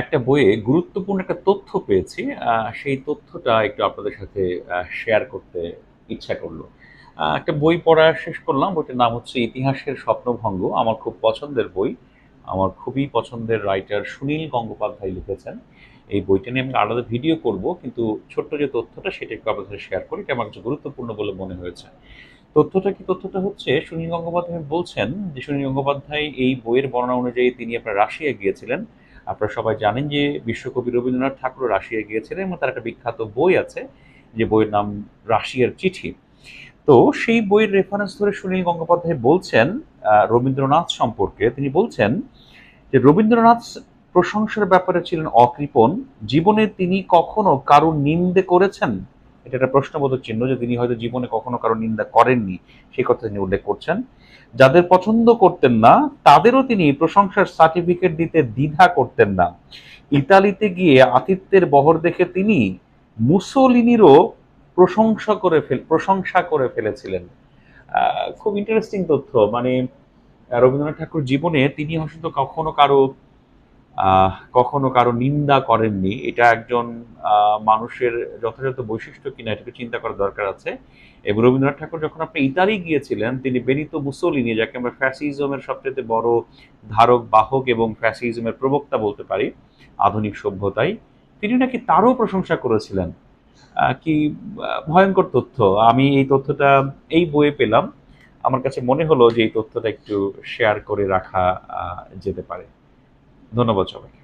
একটা বইয়ে গুরুত্বপূর্ণ একটা তথ্য পেয়েছি সেই তথ্যটা একটু আপনাদের সাথে শেয়ার করতে ইচ্ছা করল। একটা বই পড়া শেষ করলাম, বইটার নাম হচ্ছে ইতিহাসের স্বপ্নভঙ্গ। আমার খুব পছন্দের বই। আমার খুবই পছন্দের রাইটার সুনীল গঙ্গোপাধ্যায় লিখেছেন। এই বইটা নিয়ে আমি আলাদা ভিডিও করব, কিন্তু ছোট্ট যে তথ্যটা, সেটা একটু আপনাদের শেয়ার করি। এটা আমার গুরুত্বপূর্ণ বলে মনে হয়েছে। তথ্যটা কি তথ্যটা হচ্ছে? সুনীল গঙ্গোপাধ্যায় বলছেন যে, সুনীল গঙ্গোপাধ্যায় এই বইয়ের বর্ণনা অনুযায়ী তিনি আপনার রাশিয়া গিয়েছিলেন। আপনারা সবাই জানেন যে বিশ্বকবি রবীন্দ্রনাথ ঠাকুর রাশিয়া গিয়েছিলেন এবং তার একটা বিখ্যাত বই আছে, যে বইয়ের নাম রাশিয়ার চিঠি। তো সেই বইয়ের রেফারেন্স ধরে সুনীল গঙ্গোপাধ্যায় বলছেন রবীন্দ্রনাথ সম্পর্কে। তিনি বলছেন যে রবীন্দ্রনাথ প্রশংসার ব্যাপারে ছিলেন অকৃপণ। জীবনে তিনি কখনো কারও নিন্দে করেছেন? এটা একটা প্রশ্নবোধক চিহ্ন যে তিনি হয়তো জীবনে কখনো কারও নিন্দা করেননি, সেই কথা তিনি উল্লেখ করছেন। যাদের পছন্দ করতেন না, তাদেরও তিনি প্রশংসার সার্টিফিকেট দিতে দ্বিধা করতেন না। ইতালিতে গিয়ে আতিথ্যের বহর দেখে তিনি মুসোলিনিরও প্রশংসা করে ফেল, প্রশংসা করে ফেলেছিলেন। খুব ইন্টারেস্টিং তথ্য। মানে রবীন্দ্রনাথ ঠাকুর জীবনে তিনি হয়তো কখনো কারও কখনো কারও নিন্দা করেননি। এটা একজন মানুষের যথাযথ বৈশিষ্ট্য কিনা এটাকে চিন্তা করার দরকার আছে। এবং রবীন্দ্রনাথ ঠাকুর যখন আপনি ইতালি গিয়েছিলেন, তিনি বেনিতো মুসোলিনি, যাকে আমরা ফ্যাসিজমের সবচেয়ে বড় ধারক, বাহক এবং ফ্যাসিজমের প্রবক্তা বলতে পারি, আধুনিক সভ্যতায়, তিনি নাকি তারও প্রশংসা করেছিলেন। কি ভয়ঙ্কর তথ্য। আমি এই তথ্যটা এই বইয়ে পেলাম। আমার কাছে মনে হলো যে এই তথ্যটা একটু শেয়ার করে রাখা যেতে পারে। ধন্যবাদ সবাইকে।